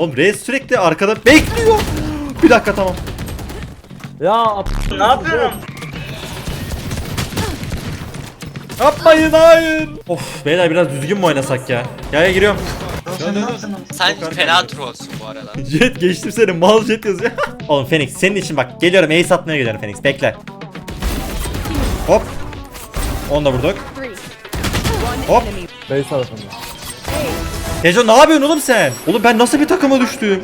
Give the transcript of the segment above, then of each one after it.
Oğlum Reis sürekli arkada bekliyor. Bir dakika tamam. Ya Ne yapıyorum? Yapmayın hayır. Of beyler biraz düzgün mü oynasak ya? Yaya giriyorum. Sen fena trollsün bu arada. Jet geçtim seni mal jet yazıyor. Oğlum Phoenix senin için bak geliyorum ace atmaya geliyorum Phoenix bekle. Hop. Onu da vurduk. Hop. Base tarafında. Tejo ne yapıyorsun oğlum sen? Oğlum ben nasıl bir takıma düştüm?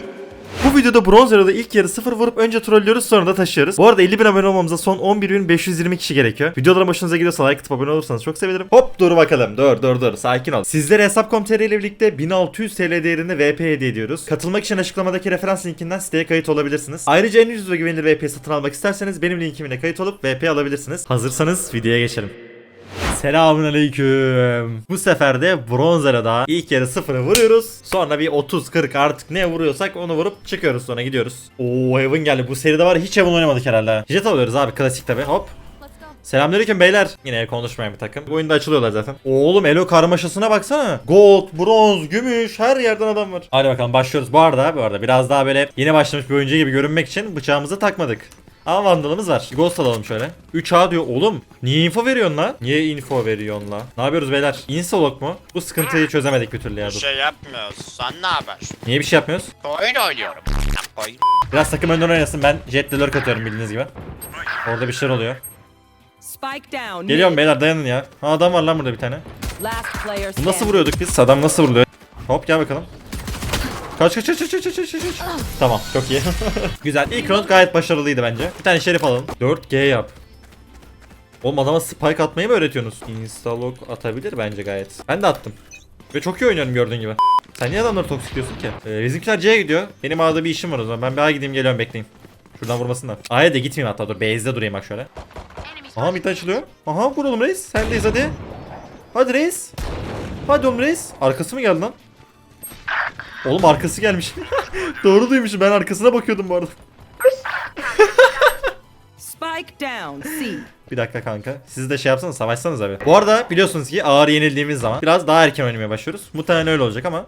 Bu videoda bronz arada ilk yarı 0 vurup önce trollüyoruz sonra da taşıyoruz. Bu arada 50 bin abone olmamıza son 11.520 kişi gerekiyor. Videoların başınıza gidiyorsa like atıp abone olursanız çok sevinirim. Hop dur bakalım dur dur dur sakin ol. Sizlere Hesap.com.tr ile birlikte 1600 TL değerinde VP hediye ediyoruz. Katılmak için açıklamadaki referans linkinden siteye kayıt olabilirsiniz. Ayrıca en ucuz ve güvenilir VP satın almak isterseniz benim linkimle kayıt olup VP alabilirsiniz. Hazırsanız videoya geçelim. Selamünaleyküm. Bu sefer de bronz arada ilk yarı sıfırı vuruyoruz. Sonra bir 30-40 artık ne vuruyorsak onu vurup çıkıyoruz sonra gidiyoruz. Oo Heaven geldi. Bu seride var hiç Heaven oynamadık herhalde. Jet alıyoruz abi klasik tabi. Hop. Selamünaleyküm beyler. Yine konuşmayan bir takım. Bu oyunda açılıyorlar zaten. Oğlum Elo karmaşasına baksana. Gold, bronz, gümüş her yerden adam var. Hadi bakalım başlıyoruz. Bu arada bu arada biraz daha böyle yeni başlamış bir oyuncu gibi görünmek için bıçağımızı takmadık. Ama vandalımız var. Ghost alalım şöyle. 3A diyor. Oğlum niye info veriyorsun la? Niye info veriyorsun la? Ne yapıyoruz beyler? Insolog mu? Bu sıkıntıyı çözemedik bir türlü ya. Bir Dur. şey yapmıyoruz. Sen ne haber? Niye bir şey yapmıyoruz? Oyun oynuyorum. Koy. Biraz takım önden oynasın. Ben jet lurk atıyorum bildiğiniz gibi. Orada bir şeyler oluyor. Spike down. Geliyorum beyler dayanın ya. Ha adam var lan burada bir tane. Last player Bu standing. Nasıl vuruyorduk biz? Adam nasıl vuruluyor? Hop gel bakalım. Kaç kaç kaç kaç kaç kaç kaç. Tamam çok iyi. Güzel. İlk round gayet başarılıydı bence. Bir tane şerif alalım. 4G yap. Oğlum adama spike atmayı mı öğretiyorsunuz? Instalog atabilir bence gayet. Ben de attım. Ve çok iyi oynuyorum gördüğün gibi. Sen niye adamları toksik diyorsun ki? Ee, bizimkiler C'ye gidiyor. Benim A'da bir işim var o zaman. Ben bir A gideyim geliyorum bekleyin. Şuradan vurmasınlar. A'ya da gitmeyeyim hatta dur. Base'de durayım bak şöyle. Aha mid açılıyor. Aha vuralım reis. Sendeyiz hadi. Hadi reis. Hadi oğlum reis. Arkası mı geldi lan? Oğlum arkası gelmiş. Doğru duymuşum ben arkasına bakıyordum bu arada. Spike down. C. Bir dakika kanka. Siz de şey yapsanız savaşsanız abi. Bu arada biliyorsunuz ki ağır yenildiğimiz zaman biraz daha erken oynamaya başlıyoruz. Muhtemelen öyle olacak ama.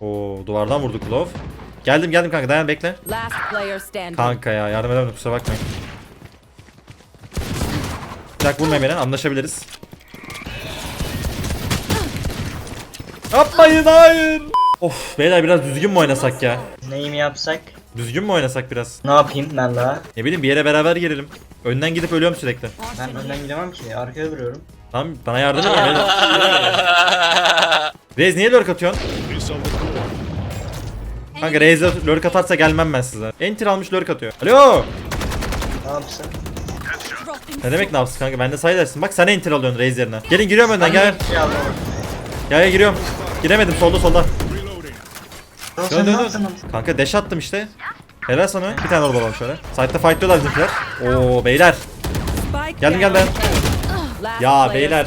Oo duvardan vurduk Love. Geldim geldim kanka dayan bekle. Last player standing. Kanka ya yardım edemedim kusura bakmayın. Bir dakika vurmayın beni anlaşabiliriz. Yapmayın hayır. Of beyler biraz düzgün mü oynasak ya? Neyimi yapsak? Düzgün mü oynasak biraz? Ne yapayım ben daha? Ne bileyim bir yere beraber girelim. Önden gidip ölüyorum sürekli. Ben önden gidemem ki. Arkaya duruyorum. Tamam bana yardım edin beyler. Reis niye lurk atıyorsun? Kanka Reis lurk atarsa gelmem ben size. Enter almış lurk atıyor. Alo. Ne yapsın? Ne demek ne yapsın kanka? Ben de say dersin. Bak sen enter alıyorsun Reis yerine. Gelin giriyorum önden gel. Şey aldım. Gel gel giriyorum. Giremedim solda solda. Sen Dön ne dön dön. yaptın? Kanka dash attım işte. Helal sana. Bir tane orada alalım şöyle. Side'da fightlıyorlar bizimkiler. Oo beyler. Geldim, geldim. Last Ya, beyler.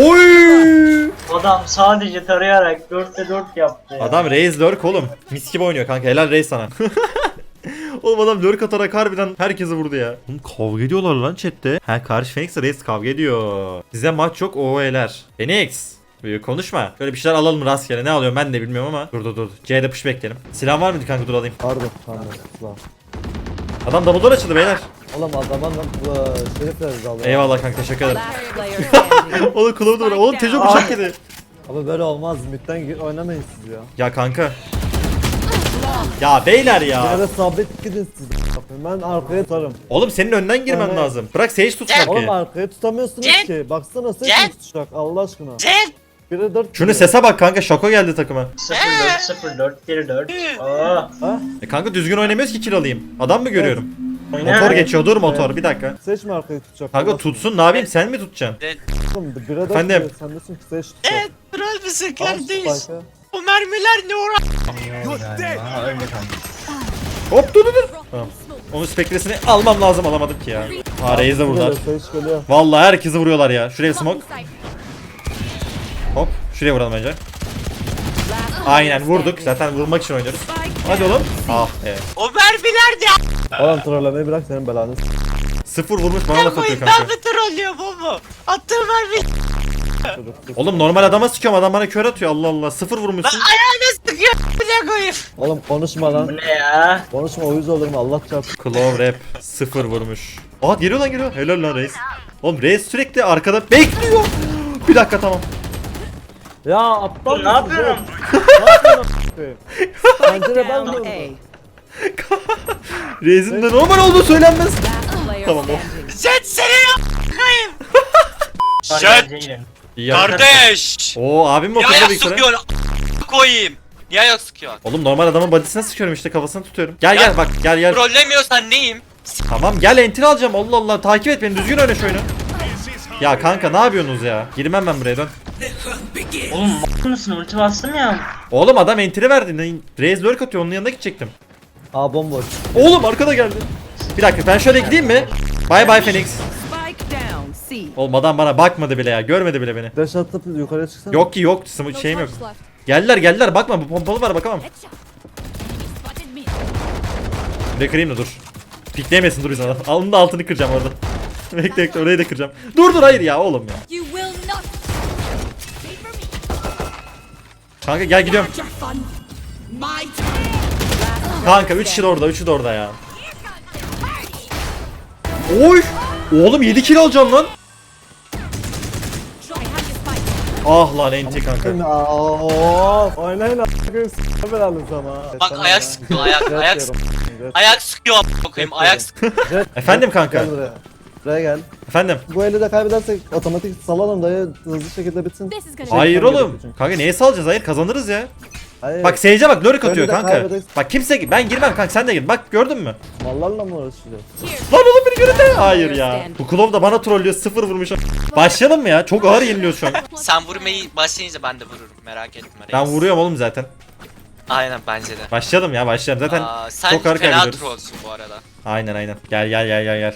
Oy! Adam sadece tarayarak 4'te 4 yaptı ya. Adam Reis lurk oğlum. Mis gibi oynuyor kanka. Helal Reis sana. oğlum adam lurk atarak harbiden herkesi vurdu ya. Oğlum kavga ediyorlar lan chatte. Ha karşı Phoenix Reis kavga ediyor. Size maç yok OE'ler. Phoenix. Büyük konuşma. Böyle bir şeyler alalım rastgele. Ne alıyorum ben de bilmiyorum ama. Dur dur dur. C'de push bekleyelim. Silah var mıydı kanka dur alayım. Pardon pardon. Ulan. Adam double door açıldı beyler. Oğlum adamın da bu şerif veririz Allah. Eyvallah kanka teşekkür ederim. Oğlum kulağı da Oğlum Tejo bıçak yedi. Abi böyle olmaz. Midden oynamayın siz ya. Ya kanka. Ya beyler ya. Yere sabit gidin siz. Ben arkaya tutarım. Oğlum senin önden girmen Evet. lazım. Bırak Sage tut Oğlum arkaya tutamıyorsunuz Jet! ki. Baksana kim tutacak Allah aşkına. Jet! Biri dört Şunu gidiyor. sese bak kanka şoko geldi takıma. 0-4 0-4 1 4. Aa. Ha? E kanka düzgün oynamıyoruz ki kill alayım. Adam mı görüyorum? Oyna. Motor geçiyor dur motor bir dakika. Seç mi arkayı tutacak? Kanka tutsun ne yapayım sen mi tutacaksın? Oğlum Efendim? Sen diyorsun ki seç tutacak. Evet, troll müsün Al kardeş? spike'ı. Bu mermiler ne uğra... Aha öldü kanka. Hop dur dur dur. Tamam. Onun spekresini almam lazım alamadım ki ya. Ha Reis de vurdular. Geliyor, Seç geliyor. Vallahi herkesi vuruyorlar ya. Şuraya smoke. Hop şuraya vuralım önce. Aynen vurduk. Zaten vurmak için oynuyoruz. Hadi oğlum. Ah be. O mermiler ne Oğlum trollemeyi bırak senin belanı. Sıfır vurmuş bana laf atıyor Ne kanka. mi trollüyor bu mu? Attığı mermi... Oğlum normal adama sıkıyorum adam bana kör atıyor Allah Allah. Sıfır vurmuşsun. Ayağına sıkıyor. Ne koyayım? Oğlum konuşma lan. Bu ne ya? Konuşma uyuz olurum Allah çarpsın. Claw rap sıfır vurmuş. Aa geliyor lan geliyor. Helal lan reis. Oğlum reis sürekli arkada bekliyor. Bir dakika tamam. Ya aptal ne mısın yapıyorum? Ne yapıyorsun? Pencere ben Down A. Reis'in de normal olduğu söylenmez. Last player Tamam, o. standing. Sen seni. İyi ya. kardeş. Oo abim mi okulda ayak bir kere? sıkıyorsun? a- koyayım. Niye ayak sıkıyorsun? Oğlum normal adamın bodysine sıkıyorum işte kafasını tutuyorum. Gel gel bak gel gel. Trollemiyorsan neyim? Tamam gel entil alacağım Allah Allah takip et beni düzgün oyna şu oyunu. Ya kanka ne yapıyorsunuz ya? Girmem ben buraya dön. Oğlum m*** mısın? Ulti bastım ya. Oğlum adam entili verdi. Reis lurk atıyor onun yanına gidecektim. Aa bomboş. Oğlum arkada geldi. Bir dakika ben şöyle gideyim mi? Bye bye Phoenix. Oğlum adam bana bakmadı bile ya görmedi bile beni. Dash atıp yukarıya çıksana. Yok ki yok sımı- şeyim yok. Geldiler geldiler bakma bu pompalı var bakamam. Bir de kırayım da dur. Pikleyemesin dur biz ona. Alnının altını kıracağım orada. bekle bekle orayı da kıracağım. Dur dur hayır ya oğlum ya. Kanka gel gidiyorum. Kanka 3 kişi de orada 3'ü de orada ya. Oy! Oğlum 7 kill alacağım lan. Ah lan enti kanka. Aa, oynayın a**ın s***ı alın sana. Bak ayak sıkıyor ayak ayak sıkıyor. Ayak sıkıyor a- koyayım ayak sıkıyor. Efendim kanka. Gel buraya. Buraya gel. Efendim. Bu eli de kaybedersek otomatik salalım dayı hızlı şekilde bitsin. Hayır Çekmem oğlum. Kanka neye salacağız? Hayır kazanırız ya. Hayır. Bak Sage'e bak lurk atıyor kanka. kaybederiz. Bak kimse ben girmem kanka sen de gir. Bak gördün mü? Mallarla mı uğraşacağız? Lan oğlum beni görün Hayır ya. Bu Klov da bana trollüyor sıfır vurmuş. Başlayalım mı ya? Çok ağır yeniliyoruz şu an. Sen vurmayı başlayınca ben de vururum merak etme reis. Ben vuruyorum oğlum zaten. Aynen bence de. Başlayalım ya başlayalım. Zaten Aa, sen çok ağır fena trollsün bu arada. Aynen aynen. Gel gel gel gel gel.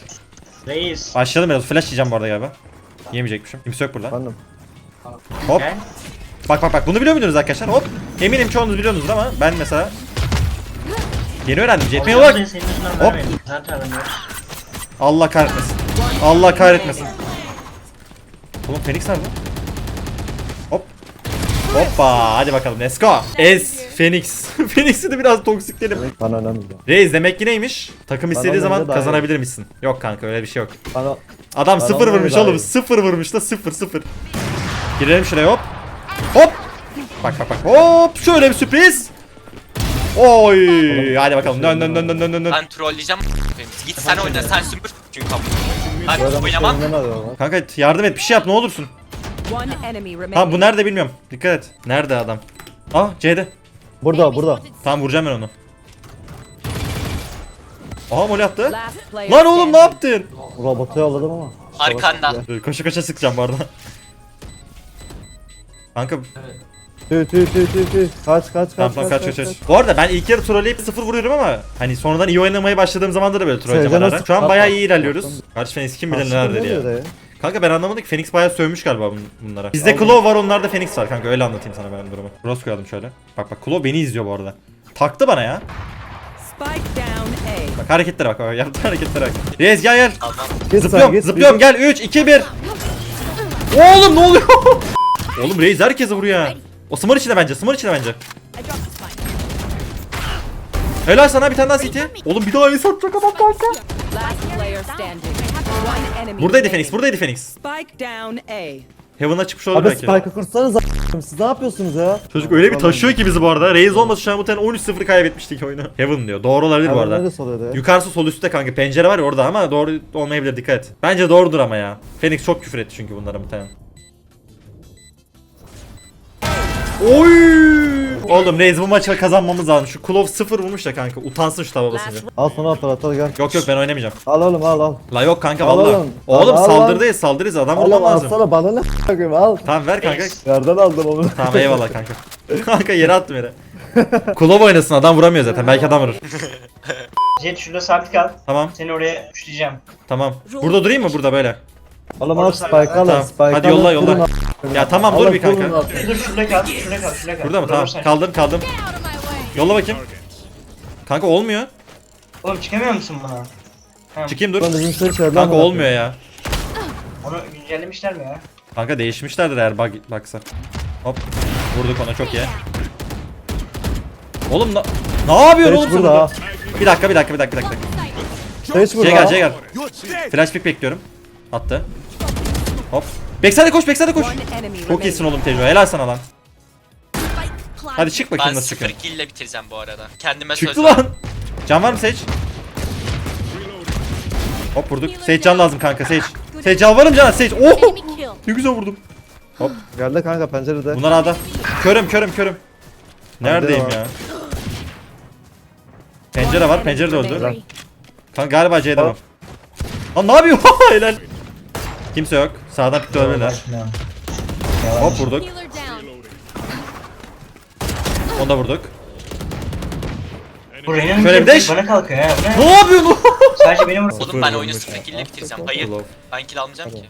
Reis. Başlayalım biraz. Flash yiyeceğim bu arada galiba. Yemeyecekmişim. Kimse yok burada. Efendim. Hop. Gel. Bak bak bak bunu biliyor muydunuz arkadaşlar? Hop. Eminim çoğunuz biliyorsunuz ama ben mesela Yeni öğrendim. Senin yüzünden Hop. vermedim. Zaten. Allah kahretmesin. Allah kahretmesin. Oğlum Phoenix nerede? Hop. Hoppa hadi bakalım let's go. Ez Phoenix. Phoenix'i de biraz toksiklerim. Bana önemli değil. Reis demek ki neymiş? Takım istediği zaman öyle daha kazanabilir misin? Yok kanka öyle bir şey yok. Bana Adam Bana sıfır vurmuş daha oğlum. iyi. Sıfır vurmuş da sıfır sıfır. Girelim şuraya hop. Hop. Bak bak bak. Hop. Şöyle bir sürpriz. Oy. Hadi bakalım. Dön dön dön dön dön dön. dön. Ben trolleyeceğim. Git sen oyna sen süpür çünkü kapı. Ben oynamam. arıyor lan? Kanka yardım et bir şey yap ne olursun. One enemy remaining. Tamam bu nerede bilmiyorum. Dikkat et. Nerede adam? Ah C'de. Burada burada. Tamam vuracağım ben onu. Aha mol attı. Lan oğlum ne yaptın? Robotu yolladım ama. Arkanda. Dur, Koşa koşa sıkacağım bu arada. Kanka Tüy tüy tüy tüy tüy. Kaç kaç kaç tamam tamam kaç kaç kaç. Bu arada ben ilk yarı trolleyip sıfır vuruyorum ama hani sonradan iyi oynamaya başladığım zamanda da böyle trolleyeceğim Sevcan ara Şu an bayağı iyi ilerliyoruz. Karşı Phoenix kim bilir neler dedi ne ya. Kanka ben anlamadım ki Phoenix bayağı sövmüş galiba bun- bunlara. Bizde Aldım. Claw var onlarda Phoenix var kanka öyle anlatayım sana ben durumu. Cross koyalım şöyle. Bak bak Claw beni izliyor bu arada. Taktı bana ya. Spike down A. Bak hareketlere bak. Yaptığı hareketlere bak. Rez gel gel. Zıplıyorum git, zıplıyorum gel 3 2 1. Oğlum ne oluyor? Oğlum Reis herkese vuruyor. O smar içinde bence. Smar içinde bence. Helal sana bir tane daha city. Oğlum bir daha iyi satacak adam kanka. Buradaydı. Phoenix. Buradaydı Phoenix. Heaven'a çıkmış olabilir Abi belki. spike'ı kursanız a**ım. Siz ne yapıyorsunuz ya? Çocuk öyle bir taşıyor ki bizi bu arada. Reis olmasa şu an muhtemelen 13-0 kaybetmiştik oyunu. Heaven diyor. Doğru olabilir bu arada. neresi oluyor ya? Yukarısı sol üstte kanka. Pencere var ya orada ama doğru olmayabilir dikkat et. Bence doğrudur ama ya. Phoenix çok küfür etti çünkü bunlara muhtemelen. Oy! Oğlum Reis bu maçı kazanmamız lazım. Şu Klov 0 vurmuş da kanka. Utansın şu tava basınca. Al sana operatör gel. Yok yok ben oynamayacağım. Al oğlum al al. La yok kanka Al vallahi. oğlum. Oğlum Al, al, saldırıdayız saldırıyız adam Al vurmam al lazım. alsana bana ne a**ım al. Tamam ver kanka. Yerden aldım onu. Tamam eyvallah kanka. kanka yere attım yere. Klov oynasın adam vuramıyor zaten. Belki adam vurur. Jet şurada sabit kal. Tamam Seni oraya uçlayacağım. tamam. Burada durayım mı burada böyle? Oğlum al Orada spike al Tamam. spike Hadi al, yolla, yolla. kurun a**ım. Ya tamam, dur bir kanka. Dur şurada kal. Şurada kal. Şurada kal. Burada mı? Tamam. Kaldım kaldım. Yolla bakayım. Kanka olmuyor. Oğlum çıkamıyor musun buna? Tamam. Çıkayım dur. Lan bizim Kanka bana. olmuyor ya. Onu güncellemişler mi ya? Kanka değişmişlerdir eğer bug baksa. Hop. Vurduk ona çok iyi. Oğlum na- ne yapıyorsun oğlum sen burada? Bir dakika bir dakika bir dakika bir dakika. Sage burada gel. C gel. Flash pick bekliyorum. Attı. Hop. Backside'e koş backside'e koş. Çok iyisin oğlum Tejo. Helal sana lan. Hadi çık Ben bakayım nasıl 0 çıkıyor. kill ile bitireceğim bu arada. Kendime Çıktı söz lan. verdim. Can var mı Sage? Hop vurduk. Sage can lazım kanka Sage. Sage can varım can Sage. Oh! Enemy kill. Ne güzel vurdum. Geldi kanka pencerede. Bunlar A'da. Körüm körüm körüm. Neredeyim ya? Pencere var. Pencere de öldü. Kanka galiba C'de var. Lan ne yapıyor? Helal. Kimse yok. Sağdan olabilirler. Başlayalım. Hop vurduk. Onu da vurduk. Bu Reyna'nın Şöyle bir bir deş. bana kalkıyor ya. Ne yapıyorsun? Sadece benim Oğlum ben oyunu 0 kill ile bitireceğim. Hayır. Ben kill almayacağım ki.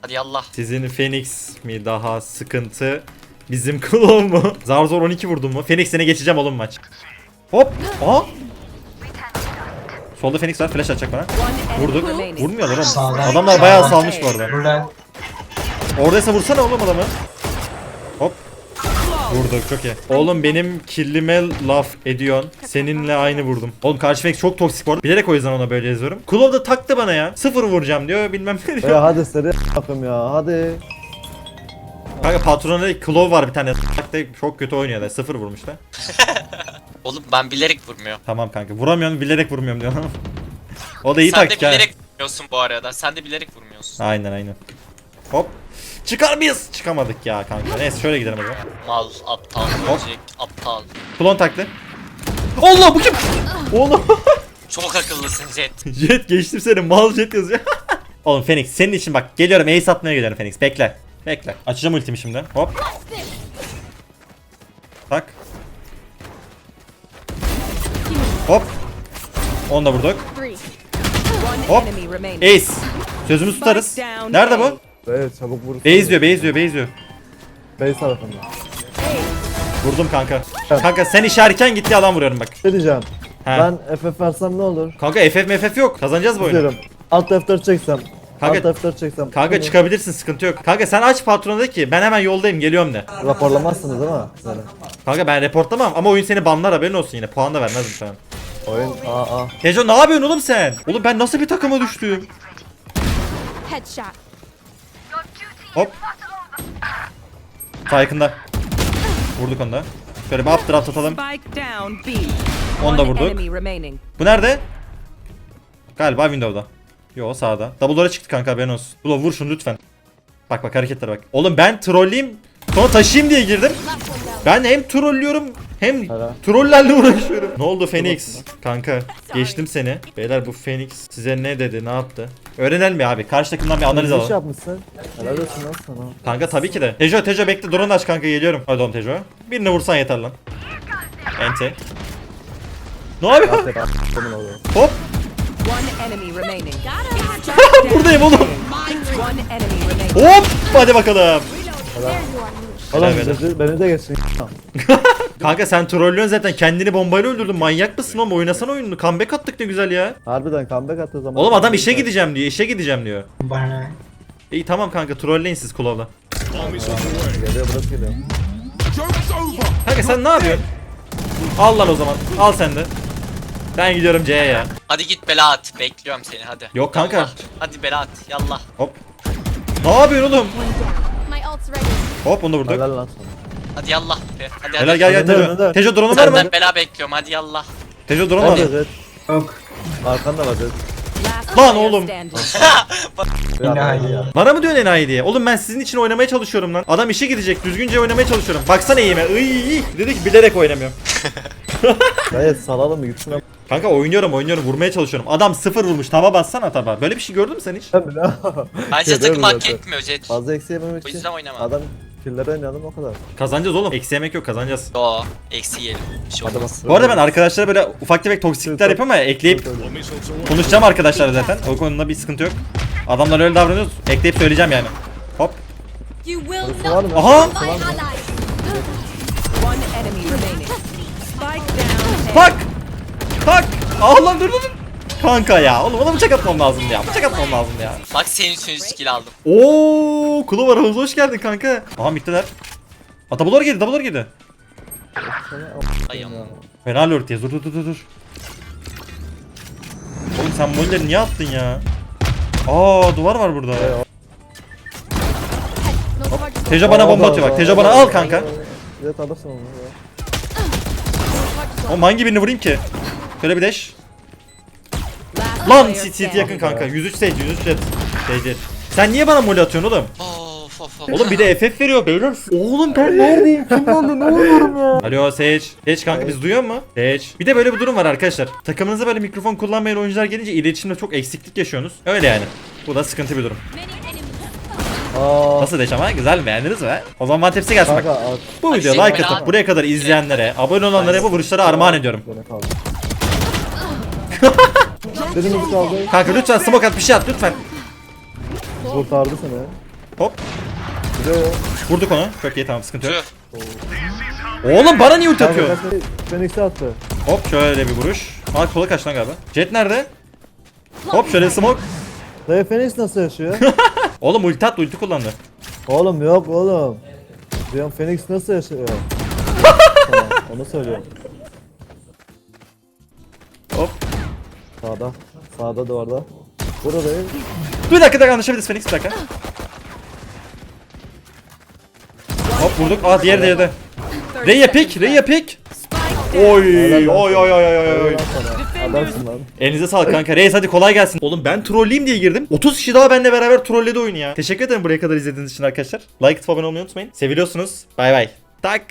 Hadi yallah. Sizin Phoenix mi daha sıkıntı? Bizim Klon mu? Zar zor 12 vurdum mu? Phoenix seni geçeceğim oğlum maç. Hop. Aa. Solda Phoenix var. Flash atacak bana. Vurduk. Vurmuyorlar oğlum. Adamlar bayağı salmış bu arada. Burada. Oradaysa vursana oğlum adamı. Hop. Vurduk çok iyi. Oğlum benim killime laf ediyorsun. Seninle aynı vurdum. Oğlum karşı Phoenix çok toksik bu arada. Bilerek o yüzden ona böyle yazıyorum. Klov da taktı bana ya. Sıfır vuracağım diyor bilmem ne diyor. Ya hadi seri bakım ya hadi. Kanka patronda Klov var bir tane. Çok kötü oynuyor da. Sıfır vurmuş da. Oğlum ben bilerek vurmuyorum. Tamam kanka. Vuramıyorum bilerek vurmuyorum diyor. o da iyi Sen de taktik ha. bilerek vurmuyorsun bu arada. Sen de bilerek vurmuyorsun. Aynen aynen. Hop. Çıkar mıyız? Çıkamadık ya kanka. Neyse şöyle gidelim o zaman. Mal, aptal, böcek, aptal. Klon taktı. Allah bu kim? Oğlum. Çok akıllısın Jet. jet geçtim seni. Mal jet yazıyor. Oğlum Phoenix senin için bak geliyorum ace atmaya geliyorum Phoenix. Bekle. Bekle. Açacağım ultimi şimdi. Hop. Tak. Hop. Onu da vurduk. Hop. Ace. Sözümüzü tutarız. Nerede bu? Evet çabuk vur. Base diyor, base diyor, base diyor. Base tarafında. Vurdum kanka. Kanka sen işaretken gitti adam vuruyorum bak. Ne diyeceğim? He. Ben FF versem ne olur? Kanka FF MFF yok. Kazanacağız bu oyunu. Diyorum. Alt F4 çeksem. Kanka- Alt F4 çeksem. Kanka Bunu çıkabilirsin sıkıntı yok. Kanka sen aç patrona de ki ben hemen yoldayım geliyorum de. Raporlamazsınız değil mi? Yani. Kanka ben reportlamam ama oyun seni banlar haberin olsun yine. Puan da vermez muhtemelen. Oyun aa aa. Tejo ne yapıyorsun oğlum sen? Oğlum ben nasıl bir takıma düştüm? Headshot. Hop. Saykında. Vurduk onu da. Şöyle bir updraft atalım. Spike down B. Onu da vurduk. Bu nerede? Galiba window'da. Yo sağda. Double door'a çıktı kanka haberin olsun. Ulan vur şunu lütfen. Bak bak hareketlere bak. Oğlum ben trolleyim. Sonra taşıyayım diye girdim. Ben hem trollüyorum hem Helal. trollerle uğraşıyorum. Ne oldu Phoenix? Kanka geçtim seni. Beyler bu Phoenix size ne dedi ne yaptı? Öğrenelim ya abi. Karşı takımdan bir analiz şey alalım. yapmışsın. Helal olsun lan sana. Kanka tabii ki de. Tejo Tejo bekle drone aç kanka geliyorum. Hadi oğlum Tejo. Birini vursan yeter lan. Ente. Ne yapıyor? Aferin a**ımın oğlu. Hop. One enemy remaining. Buradayım oğlum. One enemy remaining. Hop. Hadi bakalım. Nush. Oğlum beyler. bizi- beni de geçsin. Kanka sen trollüyorsun zaten. Kendini bombayla öldürdün. Manyak mısın oğlum? Oynasana oyununu. Comeback attık ne güzel ya. Harbiden comeback attığı zaman. Oğlum adam işe gideceğim diyor. işe gideceğim diyor. Bana? İyi tamam kanka trolleyin siz Kulov'la. Geliyor burası geliyor. Kanka sen ne yapıyorsun? Al lan o zaman. Al sen de. Ben gidiyorum C'ye ya. Hadi git bela at. Bekliyorum seni hadi. Yok kanka. Yallah. Hadi bela at. Yallah. Hop. Ne yapıyorsun oğlum? Hop onu da vurduk. Helal lan sana. Hadi yallah be. Hadi Helal hadi. gel gel Önünde, Tejo. önünde. Tejo drone'un var mı? Senden bela bekliyorum. Hadi yallah. Tejo drone var Hadi mı? Yok. Arkanda var. Last Lan oğlum. İlahi. ya. Bana mı diyorsun enayi diye? Oğlum ben sizin için oynamaya çalışıyorum lan. Adam işe gidecek. Düzgünce oynamaya çalışıyorum. Baksana iyime. Iy, dedi ki bilerek oynamıyorum. Gayet salalım mı gitsin lan. Kanka oynuyorum oynuyorum. Vurmaya çalışıyorum. Adam sıfır vurmuş. Taba bassana taba. Böyle bir şey gördün mü sen hiç? Bence Görüyorum takım hak etmiyor Jet. Fazla eksi yememek O için. yüzden oynama. Adam killere oynayalım o kadar. Kazanacağız oğlum. Eksi yemek yok kazanacağız. Yo. Eksi yiyelim. Bir şey Hadi olmaz. bak. Bu arada ben arkadaşlara böyle ufak tefek toksiklikler yapıyorum ama ekleyip konuşacağım arkadaşlar zaten. O konuda bir sıkıntı yok. Adamlar öyle davranıyoruz. Ekleyip söyleyeceğim yani. Hop. You will not? Aha. my allies. One enemy remaining. Spike down A. Tak. Tak. Ah lan dur dur dur. Kanka ya oğlum ona bıçak atmam lazım ya. Bıçak atmam lazım ya. Bak senin için skill aldım. Oo, kulu var havuz hoş geldin kanka. Aha mitteler. Aa double girdi double girdi. Ay ama. Fena lord ya dur dur dur dur, dur. Oğlum sen molleri niye attın ya? Aa duvar var burada. Tejo bana bomba atıyor bak. Tejo bana al kanka. Jet alırsın onu ya. Oğlum hangi birini vurayım ki? Şöyle bir dash. Lan CT standing. yakın kanka. 103 sage 103 jet. Sage. Sen niye bana mole atıyorsun oğlum? Of of of. Oğlum bir de FF veriyor beyler. Oğlum ben neredeyim? Kim oldu? Ne oluyorum ya? Alo Sage. Sage kanka biz duyuyor mu? Sage. Bir de böyle bir durum var arkadaşlar. Takımınıza böyle mikrofon kullanmayan oyuncular gelince iletişimde çok eksiklik yaşıyorsunuz. Öyle yani. Bu da sıkıntı bir durum. Aa. Nasıl deş ama? Güzel mi? Beğendiniz mi? O zaman One Taps'e gelsin bak. Kanka at. Bu Ay, videoya şey, like atıp buraya kadar izleyenlere, abone olanlara bu vuruşları armağan ediyorum. Gene kaldı. Birimiz kaldı. Kanka lütfen smoke at bir şey at lütfen. Kurtardı seni. Hop. De Vurduk onu. Çok iyi tamam sıkıntı yok. Oğlum bana niye ulti kanka atıyor? Phoenix'e attı. Hop şöyle bir vuruş. Aa kola kaç lan galiba. Jet nerede? Hop şöyle smoke. Dayı Phoenix nasıl yaşıyor? Oğlum ulti at ulti kullandı. oğlum yok oğlum. Diyorum Phoenix nasıl yaşıyor? tamam, onu söylüyorum. Sağda. Sağda duvarda. Burada değil. Bir dakika dakika anlaşabiliriz Phoenix bir dakika. Hop vurduk. Aa diğeri de yedi. Reyya pick, Reyya pick. Oy oy oy oy oy oy oy. Adamsın lan. Elinize sağlık kanka. Reis hadi kolay gelsin. Oğlum ben trolleyim diye girdim. 30 kişi daha benimle beraber trolledi oyunu ya. Teşekkür ederim buraya kadar izlediğiniz için arkadaşlar. Like atıp abone olmayı unutmayın. Seviliyorsunuz. Bay bay. Tak.